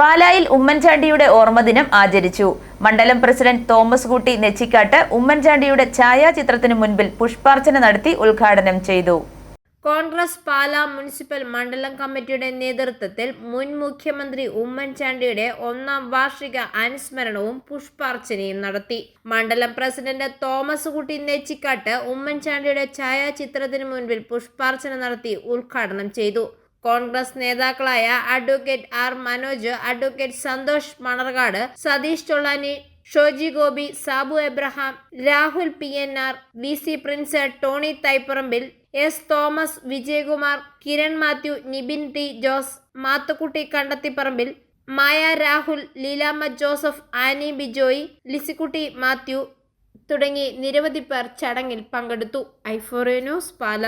പാലായിൽ ഉമ്മൻചാണ്ടിയുടെ ഓർമ്മദിനം ആചരിച്ചു. മണ്ഡലം പ്രസിഡന്റ് തോമസ് കുട്ടി നെച്ചിക്കാട്ട് ഉമ്മൻചാണ്ടിയുടെ ഛായാചിത്രത്തിനു മുൻപിൽ പുഷ്പാർച്ചന നടത്തി ഉദ്ഘാടനം ചെയ്തു. കോൺഗ്രസ് പാലാ മുനിസിപ്പൽ മണ്ഡലം കമ്മിറ്റിയുടെ നേതൃത്വത്തിൽ മുൻ മുഖ്യമന്ത്രി ഉമ്മൻചാണ്ടിയുടെ ഒന്നാം വാർഷിക അനുസ്മരണവും പുഷ്പാർച്ചനയും നടത്തി. മണ്ഡലം പ്രസിഡന്റ് തോമസ് കുട്ടി നെച്ചിക്കാട്ട് ഉമ്മൻചാണ്ടിയുടെ ഛായാചിത്രത്തിന് മുൻപിൽ പുഷ്പാർച്ചന നടത്തി ഉദ്ഘാടനം ചെയ്തു. കോൺഗ്രസ് നേതാക്കളായ advocate R Manoj advocate Santhosh Manarcad Satheesh Chollani Shoji Gopi Sabu Abraham Rahul P N R V C Prince Tony Thaiparambil S Thomas Vijayakumar Kiran Mathew Nibin T Jose Mathukutty Kandathiparambil Maya Rahul Leelamma Joseph Annie Bijoy Lisykutty Mathew തുടങ്ങി നിരവധി പേർ ചടങ്ങിൽ പങ്കെടുത്തു. ഐഫോറിയ news പാല.